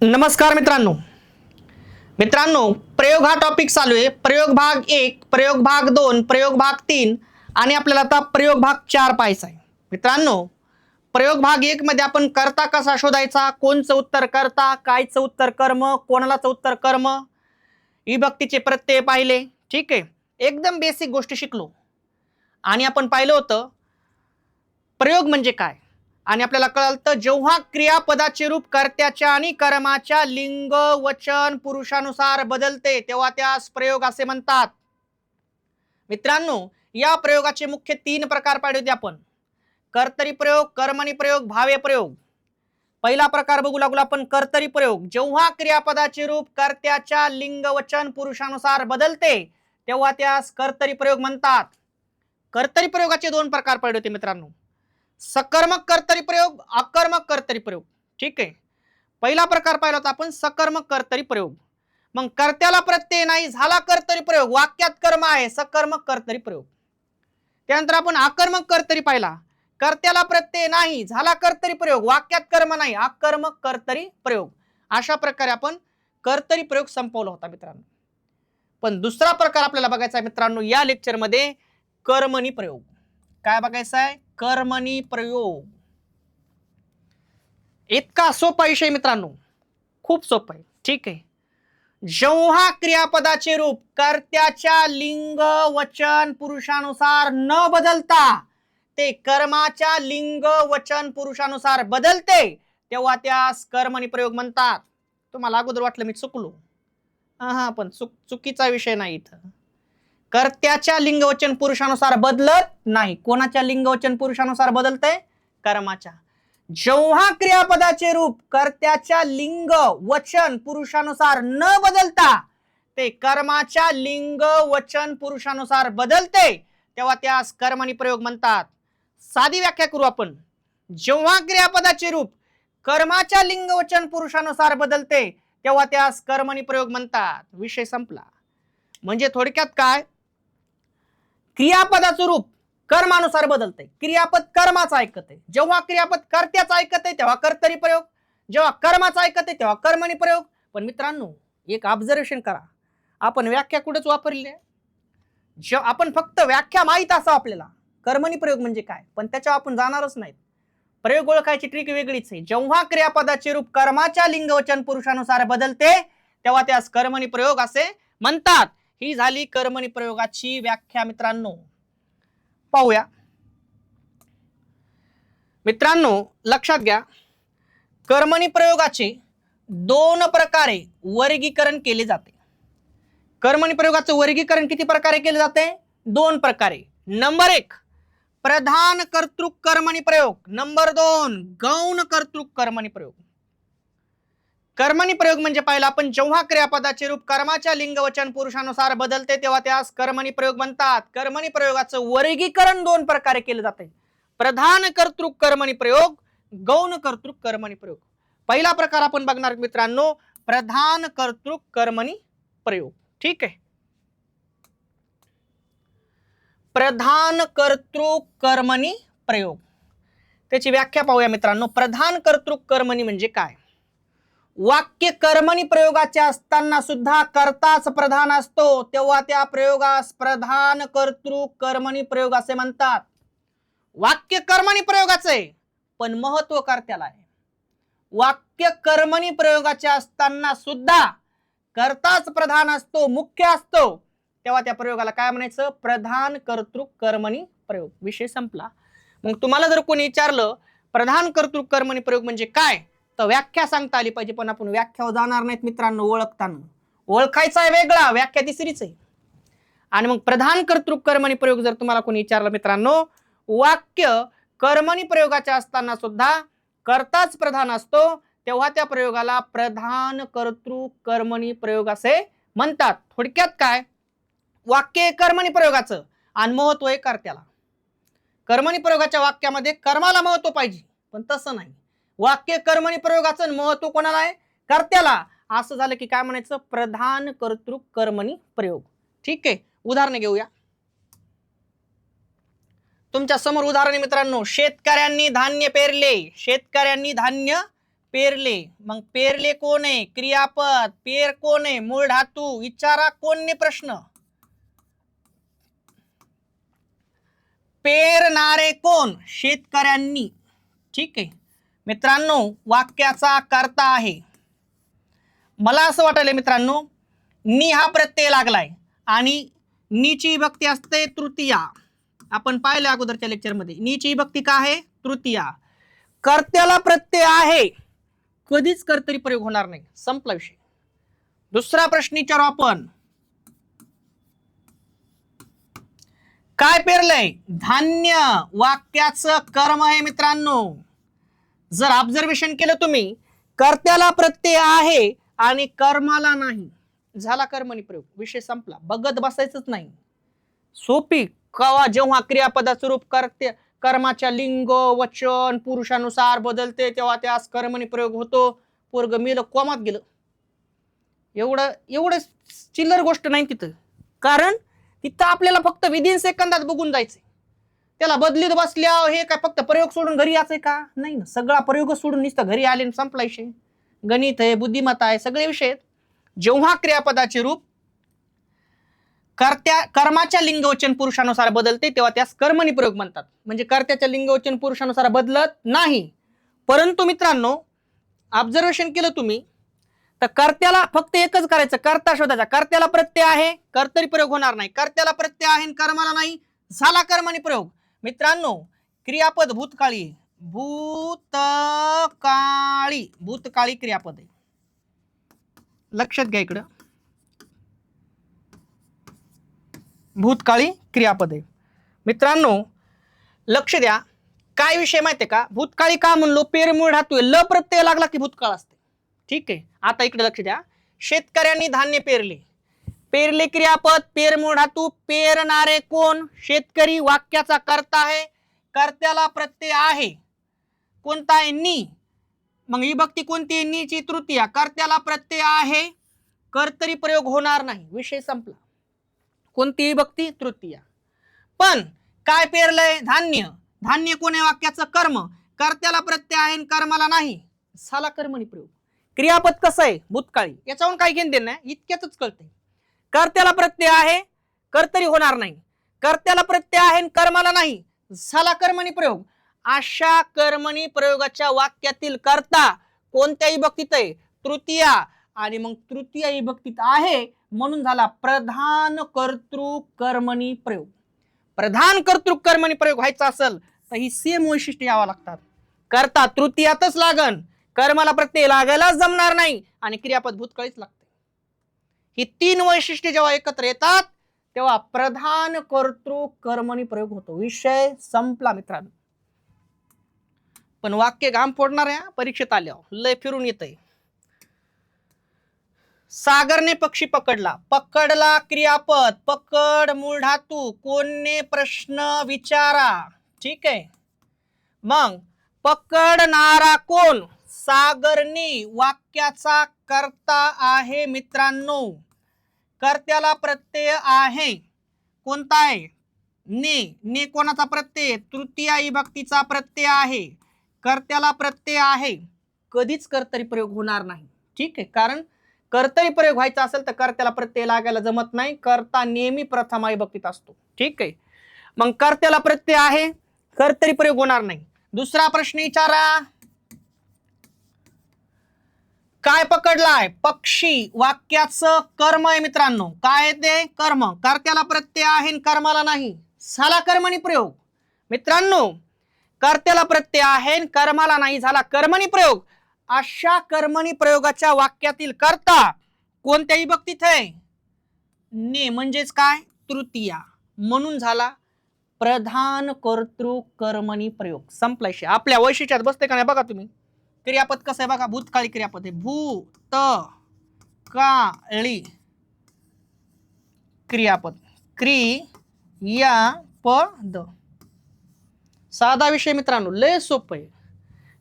नमस्कार मित्रांनो. मित्रांनो प्रयोग हा टॉपिक चालू आहे. प्रयोग भाग एक प्रयोग भाग दोन प्रयोग भाग तीन आणि आपल्याला आता प्रयोग भाग चार पाहायचा आहे. मित्रांनो प्रयोग भाग एक मध्ये आपण करता कसा शोधायचा? कोणचं उत्तर करता? कायचं उत्तर कर्म? कोणालाचं उत्तर कर्म? विभक्तीचे प्रत्यय पाहिले. ठीक आहे. एकदम बेसिक गोष्टी शिकलो. आणि आपण पाहिलं होतं प्रयोग म्हणजे काय? आणि आपल्याला कळतं जेव्हा क्रियापदाचे रूप कर्त्याच्या आणि कर्माच्या लिंग वचन पुरुषानुसार बदलते तेव्हा त्यास प्रयोग असे म्हणतात. मित्रांनो या प्रयोगाचे मुख्य तीन प्रकार पाहिले होते आपण. कर्तरी प्रयोग कर्मणी प्रयोग भावे प्रयोग. पहिला प्रकार बघू लागलो आपण कर्तरी प्रयोग. जेव्हा क्रियापदाचे रूप कर्त्याच्या लिंग वचन पुरुषानुसार बदलते तेव्हा त्यास कर्तरी प्रयोग म्हणतात. कर्तरी प्रयोगाचे दोन प्रकार पडले होते मित्रांनो. सकर्मक कर्तरी प्रयोग अकर्मक कर्तरी प्रयोग. ठीक आहे? पहिला प्रकार पाहिला होता आपण सकर्मक कर्तरी प्रयोग. मग कर्त्याला प्रत्यय नाही झाला कर्तरी प्रयोग वाक्यात कर्म आहे सकर्मक कर्तरी प्रयोग. त्यानंतर आपण आकर्मक कर्तरी पाहिला. कर्त्याला प्रत्यय नाही झाला कर्तरी प्रयोग वाक्यात कर्म नाही आकर्मक कर्तरी प्रयोग. अशा प्रकारे आपण कर्तरी प्रयोग संपवला होता मित्रांनो. पण दुसरा प्रकार आपल्याला बघायचा आहे मित्रांनो या लेक्चरमध्ये कर्मणी प्रयोग. काय बघायचं आहे? कर्मणी प्रयोग. इतका सोपा विषय मित्रांनो. खूप सोपा आहे. ठीक आहे. जेव्हा क्रियापदाचे रूप कर्त्याच्या लिंग वचन पुरुषानुसार न बदलता ते कर्माच्या लिंग वचन पुरुषानुसार बदलते तेव्हा त्यास कर्मणी प्रयोग म्हणतात. तुम्हाला अगोदर वाटलं मी चुकलो. हा हा पण चुक चुकीचा विषय नाही इथं. कर्त्याच्या लिंगवचन पुरुषानुसार बदलत नाही. कोणाच्या लिंगवचन पुरुषानुसार बदलतंय? कर्माच्या. जेव्हा क्रियापदाचे रूप कर्त्याच्या लिंग वचन पुरुषानुसार न बदलता ते कर्माच्या लिंग वचन पुरुषानुसार बदलते तेव्हा त्यास कर्मणी प्रयोग म्हणतात. साधी व्याख्या करू आपण. जेव्हा क्रियापदाचे रूप कर्माच्या लिंग वचन पुरुषानुसार बदलते तेव्हा त्यास कर्मणी प्रयोग म्हणतात. विषय संपला. म्हणजे थोडक्यात काय? क्रियापदाचं रूप कर्मानुसार बदलते क्रियापद कर्माचं ऐकते जेव्हा क्रियापद कर्त्याचं ऐकते तेव्हा कर्तरी प्रयोग. जेव्हा कर्माचं ऐकते तेव्हा कर्मणी प्रयोग. पण मित्रांनो एक ऑब्झर्वेशन करा. आपण व्याख्या कुठेच वापरली आहे जे आपण फक्त व्याख्या माहीत असा आपल्याला. कर्मणी प्रयोग म्हणजे काय? पण त्याच्यावर आपण जाणारच नाहीत प्रयोग ओळखायची ट्रिक वेगळीच आहे. जेव्हा क्रियापदाचे रूप कर्माच्या लिंगवचन पुरुषानुसार बदलते तेव्हा त्यास कर्मणी प्रयोग असे म्हणतात. ही झाली कर्मणी प्रयोगाची व्याख्या मित्रांनो. पाहूया. मित्रांनो लक्षात घ्या. कर्मणी प्रयोगाचे दोन प्रकारे वर्गीकरण केले जाते. कर्मणी प्रयोगाचं वर्गीकरण किती प्रकारे केले जाते? दोन प्रकारे. नंबर एक प्रधान कर्तृक कर्मणी प्रयोग. नंबर दोन गौण कर्तृक कर्मणी प्रयोग. कर्मणी प्रयोग म्हणजे पाहिलं आपण जेव्हा क्रियापदाचे रूप कर्माच्या लिंगवचन पुरुषानुसार बदलते तेव्हा त्यास कर्मणी प्रयोग म्हणतात. कर्मणी प्रयोगाचं वर्गीकरण दोन प्रकारे केले जाते प्रधान कर्तृक कर्मणी प्रयोग गौण कर्तृक कर्मणी प्रयोग. पहिला प्रकार आपण बघणार मित्रांनो प्रधान कर्तृक कर्मणी प्रयोग. ठीक आहे? प्रधान कर्तृक कर्मणी प्रयोग. त्याची व्याख्या पाहूया मित्रांनो. प्रधान कर्तृक कर्मणी म्हणजे काय? वाक्य कर्मणी प्रयोगाचे असताना सुद्धा कर्ताच प्रधान असतो. तेव्हा त्या प्रयोगास प्रधान कर्तृ कर्मणी प्रयोग असे म्हणतात. वाक्य कर्मणी प्रयोगाचे पण महत्त्व कर्त्याला आहे. वाक्य कर्मणी प्रयोगाचे असताना सुद्धा कर्ताच प्रधान असतो मुख्य असतो. तेव्हा त्या प्रयोगाला काय म्हणायचं? प्रधान कर्तृ कर्मणी प्रयोग. विषय संपला. मग तुम्हाला जर कोणी विचारलं प्रधान कर्तृ कर्मणी प्रयोग म्हणजे काय? तर व्याख्या सांगता आली पाहिजे पण आपण व्याख्यावर जाणार नाहीत मित्रांनो ओळखताना. ओळखायचा आहे वेगळा व्याख्या तिसरीच आहे. आणि मग प्रधान कर्तृक कर्मणी प्रयोग जर तुम्हाला कोणी विचारलं मित्रांनो वाक्य कर्मणी प्रयोगाचे असताना सुद्धा कर्ताच प्रधान असतो तेव्हा त्या प्रयोगाला प्रधान कर्तृ कर्मणी प्रयोग असे म्हणतात. थोडक्यात काय? वाक्य कर्मणी प्रयोगाचं आणि महत्त्व आहे कर्त्याला. कर्मणी प्रयोगाच्या वाक्यामध्ये कर्माला महत्त्व पाहिजे पण तसं नाही. वाक्य कर्मणी प्रयोगाचं महत्त्व कोणाला आहे? कर्त्याला. असं झालं की काय म्हणायचं? प्रधान कर्तृ कर्मणी प्रयोग. ठीक आहे? उदाहरण घेऊया. तुमच्यासमोर उदाहरण मित्रांनो. शेतकऱ्यांनी धान्य पेरले. शेतकऱ्यांनी धान्य पेरले. मग पेरले कोण आहे? क्रियापद. पेर कोण आहे? मूळ धातू. विचारा कोणने प्रश्न? पेरणारे कोण? शेतकऱ्यांनी. ठीक आहे? मित्रांनो वाक्याचा कर्ता आहे. मला असं वाटायला मित्रांनो नी हा प्रत्यय लागलाय आणि नीची भक्ती असते तृतीया. आपण पाहिलं अगोदरच्या लेक्चरमध्ये नीची भक्ती का आहे? तृतीया. कर्त्याला प्रत्यय आहे. कधीच कर्तरी प्रयोग होणार नाही. संपला विषय. दुसरा प्रश्न विचारू आपण. काय पेरलंय? धान्य. वाक्याचं कर्म आहे मित्रांनो. जर ऑब्झर्वेशन केलं तुम्ही कर्त्याला प्रत्यय आहे आणि कर्माला नाही. झाला कर्मणी प्रयोग. विषय संपला. बघत बसायचंच नाही. सोपी. कवा जेव्हा क्रियापदाचं रूप कर्त्य कर्माच्या लिंग वचन पुरुषानुसार बदलते तेव्हा त्यास कर्मणी प्रयोग होतो. पोरग मिल कोमात गेलं. एवढं एवढं चिल्लर गोष्ट नाही तिथं. कारण तिथं आपल्याला फक्त विदिन सेकंदात बघून जायचं त्याला बदलीत बसल्या हे काय फक्त प्रयोग सोडून घरी यायचंय का? नाही ना. सगळा प्रयोग सोडून नुसतं घरी आले आणि संपला विषय गणित आहे बुद्धिमत्ता आहे सगळे विषय आहेत. जेव्हा क्रियापदाचे रूप कर्त्या कर्माच्या लिंगवचन पुरुषानुसार बदलते तेव्हा त्यास कर्मणी प्रयोग म्हणतात. म्हणजे कर्त्याच्या लिंगवचन पुरुषानुसार बदलत नाही. परंतु मित्रांनो ऑब्झर्वेशन केलं तुम्ही तर कर्त्याला फक्त एकच करायचं कर्ता शोधायचा. कर्त्याला प्रत्यय आहे कर्तरी प्रयोग होणार नाही. कर्त्याला प्रत्यय आहे कर्माला नाही. झाला कर्मणी प्रयोग. मित्रांनो क्रियापद भूतकाळी. भूतकाळी. भूतकाळी क्रियापद आहे. लक्षात घ्या इकडं. भूतकाळी क्रियापद आहे. मित्रांनो लक्ष द्या. काय विषय माहितीये का? भूतकाळी का म्हणलो? पेरमुळे राहतोय ल प्रत्यय लागला की भूतकाळ असते. ठीक आहे? आता इकडे लक्ष द्या. शेतकऱ्यांनी धान्य पेरले. पेरले क्रियापद पेरमूळ धातू पेरणारे कोण? शेतकरी वाक्याचा कर्ता आहे. कर्त्याला प्रत्यय आहे. कोणता आहे नी? मग विभक्ती कोणती आहे? नीची तृतीया. कर्त्याला प्रत्यय आहे. कर्तरी प्रयोग होणार नाही. विषय संपला. कोणती विभक्ती तृतीया. पण काय पेरलंय? धान्य. धान्य कोणी वाक्याचं? कर्म. कर्त्याला प्रत्यय आहे कर्माला नाही. साला कर्मणी प्रयोग. क्रियापद कसं आहे? भूतकाळी. याच्याहून काही घेणं देणं नाही. इतक्यातच कळतंय. कर्त्याला प्रत्यय आहे कर्तरी होणार नाही. कर्त्याला प्रत्यय आहे आणि कर्माला नाही. झाला कर्मणी प्रयोग. अशा कर्मणी प्रयोगाच्या वाक्यातील कर्ता कोणत्याही भक्तीत आहे? तृतीया. आणि मग तृतीया विभक्तीत आहे म्हणून झाला प्रधान कर्तृ कर्मणी प्रयोग. प्रधान कर्तृ कर्मणी प्रयोग व्हायचा असेल तर ही सेम वैशिष्ट्य यावं लागतात. करता तृतीयातच लागन. कर्माला प्रत्यय लागायलाच जमणार नाही. आणि क्रियापद भूतकळीच लागतात ही तीन वैशिष्ट्ये जेव्हा एकत्र येतात तेव्हा प्रधान कर्तृ कर्मणी प्रयोग होतो. विषय संपला मित्रांनो. पण वाक्य घाम फोडणाऱ्या परीक्षेत आल्यावर लय फिरून येतंय. सागरने पक्षी पकडला. पकडला क्रियापद. पकड मूळ धातू. कोणने प्रश्न विचारा. ठीक आहे. मग पकडणारा कोण? सागरने वाक्याचा कर्ता आहे मित्रांनो. कर्त्याला प्रत्यय आहे. कोणता आहे? ने ने कोणाचा प्रत्यय? तृतीया भक्तीचा प्रत्यय आहे. कर्त्याला प्रत्यय आहे. कधीच कर्तरी प्रयोग होणार नाही. ठीक आहे? कारण कर्तरी प्रयोग व्हायचा असेल तर कर्त्याला प्रत्यय लागायला जमत नाही. कर्ता नेहमी प्रथम आई भक्तीत असतो. ठीक आहे? मग कर्त्याला प्रत्यय आहे. कर्तरी प्रयोग होणार नाही. दुसरा प्रश्न विचारा. काय पकडलाय? पक्षी वाक्याचं कर्म आहे मित्रांनो. काय ते? कर्म. कर्त्याला प्रत्यय आहे कर्माला नाही. झाला कर्मणी प्रयोग. मित्रांनो कर्त्याला प्रत्यय आहे कर्माला नाही. झाला कर्मणी प्रयोग. अशा कर्मणी प्रयोगाच्या वाक्यातील कर्ता कोणत्याही भक्तीत आहे? ने म्हणजेच काय? तृतीया. म्हणून झाला प्रधान कर्तृ कर्मणी प्रयोग. संपलायशी आपल्या वैशिष्ट्यात बसते का नाही बघा तुम्ही? क्रियापद कसं आहे बघा? भूतकाळी क्रियापद आहे. भूत काळी क्रियापद. क्रियापद. या साधा विषय मित्रांनो लय सोपं आहे.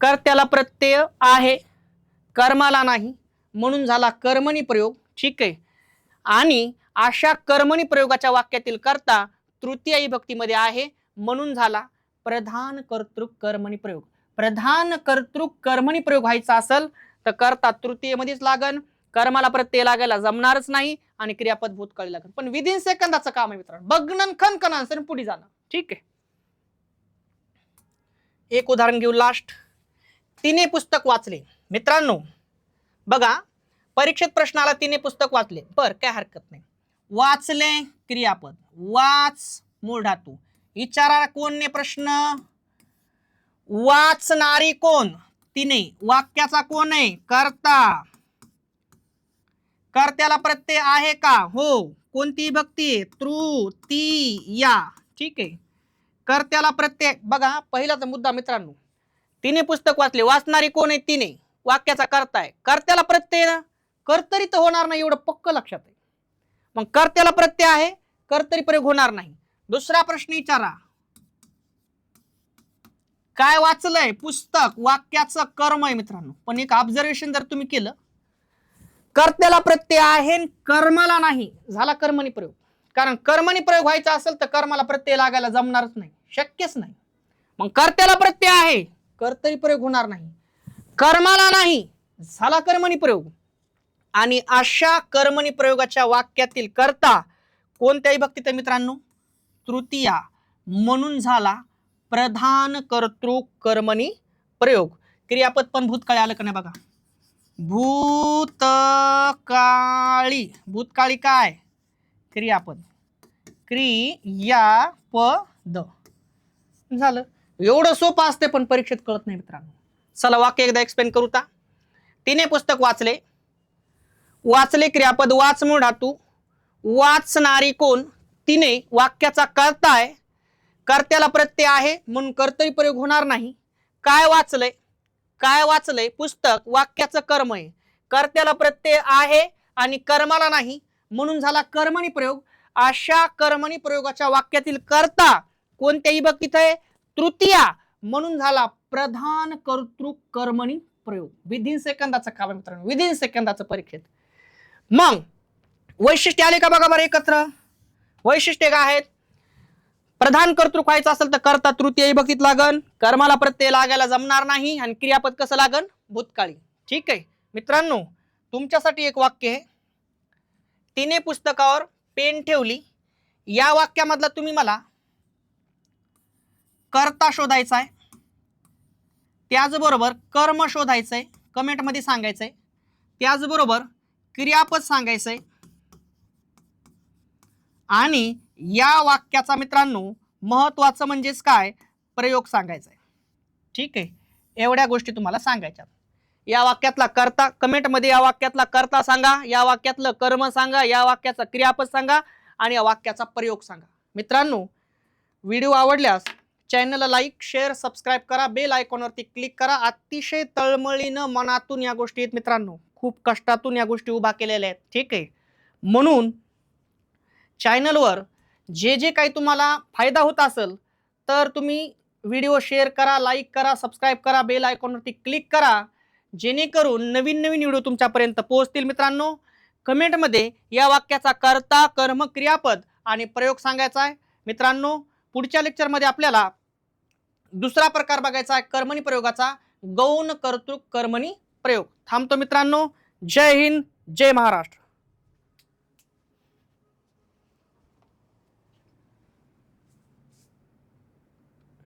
कर्त्याला प्रत्यय आहे कर्माला नाही. म्हणून झाला कर्मणी प्रयोग. ठीक आहे. आणि अशा कर्मणी प्रयोगाच्या वाक्यातील कर्ता तृतीय विभक्तीमध्ये आहे. म्हणून झाला प्रधान कर्तृक कर्मणी प्रयोग. प्रधान कर्तृक कर्मणी प्रयोग व्हायचा असेल तर कर्ता तृतीयमध्येच लागन. कर्माला प्रत्यय लागायला जमणारच नाही आणि क्रियापद भूतकाळी लागन. पण विदिन सेकंदाचं काम आहे मित्रांनो. बघणं खन पुढे जाणं. ठीक आहे? एक उदाहरण घेऊ लास्ट तिने पुस्तक वाचले. मित्रांनो बघा परीक्षेत प्रश्न आला तिने पुस्तक वाचले. बर काय हरकत नाही. वाचले क्रियापद. वाच मूळ धातू. विचारा कोणने प्रश्न? वाचणारी कोण? तिने. वाक्याचा कोण आहे? कर्ता. कर्त्याला प्रत्यय आहे का? हो. कोणती भक्ती आहे? तृ ती या ठीक आहे. कर्त्याला प्रत्यय. बघा पहिलाच मुद्दा मित्रांनो. तिने पुस्तक वाचले. वाचणारी कोण आहे? तिने. वाक्याचा कर्ता आहे. कर्त्याला प्रत्यय ना? कर्तरी तर होणार नाही एवढं पक्क लक्षात आहे. मग कर्त्याला प्रत्यय आहे? कर्तरी प्रयोग होणार नाही. दुसरा प्रश्न विचारा. काय वाचलंय? पुस्तक वाक्याचं कर्म आहे मित्रांनो. पण एक ऑब्झर्वेशन जर तुम्ही केलं कर्त्याला प्रत्यय आहे कर्माला नाही. झाला कर्मणी प्रयोग. कारण कर्मणी प्रयोग व्हायचा असेल तर कर्माला प्रत्यय लागायला जमणारच नाही. शक्यच नाही. मग कर्त्याला प्रत्यय आहे कर्तरी प्रयोग होणार नाही. कर्माला नाही. झाला कर्मणी प्रयोग. आणि अशा कर्मणी प्रयोगाच्या वाक्यातील कर्ता कोणत्याही भक्तीत मित्रांनो? तृतीया. म्हणून झाला प्रधान कर्तृ कर्मणी प्रयोग. क्रियापद पण भूतकाळी आलं का नाही बघा? भूतकाळी. भूतकाळी काय? क्रियापद. क्रियापद. झालं. एवढं सोपं असते पण परीक्षेत कळत नाही मित्रांनो. चला वाक्य एकदा एक्सप्लेन करू ता. तिने पुस्तक वाचले. वाचले क्रियापद वाच मूळ धातू वाचणारी कोण? तिने वाक्याचा करताय कर्त्याला प्रत्यय आहे म्हणून कर्तरी प्रयोग होणार नाही. काय वाचलंय? काय वाचलंय? पुस्तक वाक्याचं कर्म आहे. कर्त्याला प्रत्यय आहे आणि कर्माला नाही म्हणून झाला कर्मणी प्रयोग. अशा कर्मणी प्रयोगाच्या वाक्यातील कर्ता कोणत्याही भक्तीत आहे? तृतीया म्हणून झाला प्रधान कर्तृ कर्मणी प्रयोग. विदिन सेकंदाचं काम मित्रांनो विदिन सेकंदाचं परीक्षेत मग वैशिष्ट्य आले का बघा बरं एकत्र? वैशिष्ट्य काय आहेत? प्रधान कर्तृक व्हायचं असेल तर कर्ता तृतीय भक्तीत लागन. कर्माला प्रत्यय लागायला जमणार नाही आणि क्रियापद कसं लागन? भूतकाळी. ठीक आहे? मित्रांनो तुमच्यासाठी एक वाक्य आहे. तिने पुस्तकावर पेन ठेवली. या वाक्यामधला तुम्ही मला कर्ता शोधायचा आहे. त्याचबरोबर कर्म शोधायचंय. कमेंटमध्ये सांगायचंय. त्याचबरोबर क्रियापद सांगायचंय. आणि या वाक्याचा मित्रांनो महत्वाचं म्हणजेच काय? प्रयोग सांगायचा आहे. ठीक आहे? एवढ्या गोष्टी तुम्हाला सांगायच्या या वाक्यातला कर्ता कमेंटमध्ये या वाक्यातला कर्ता सांगा या वाक्यातलं कर्म सांगा या वाक्याचा क्रियापद सांगा आणि या वाक्याचा प्रयोग सांगा. मित्रांनो व्हिडिओ आवडल्यास चॅनलला लाईक शेअर सबस्क्राईब करा बेल आयकॉनवरती क्लिक करा. अतिशय तळमळीनं मनातून या गोष्टी आहेत मित्रांनो. खूप कष्टातून या गोष्टी उभा केलेल्या आहेत. ठीक आहे? म्हणून चॅनलवर जे जे काही तुम्हाला फायदा होत असेल तर तुम्ही व्हिडिओ शेअर करा लाईक करा सबस्क्राईब करा बेल आयकॉनवरती क्लिक करा. जेणेकरून नवीन नवीन व्हिडिओ तुमच्यापर्यंत पोहोचतील मित्रांनो. कमेंटमध्ये या वाक्याचा कर्ता कर्म क्रियापद आणि प्रयोग सांगायचा आहे. मित्रांनो पुढच्या लेक्चरमध्ये आपल्याला दुसरा प्रकार बघायचा आहे कर्मणी प्रयोगाचा. गौण कर्तृक कर्मणी प्रयोग. थांबतो मित्रांनो. जय हिंद जय महाराष्ट्र.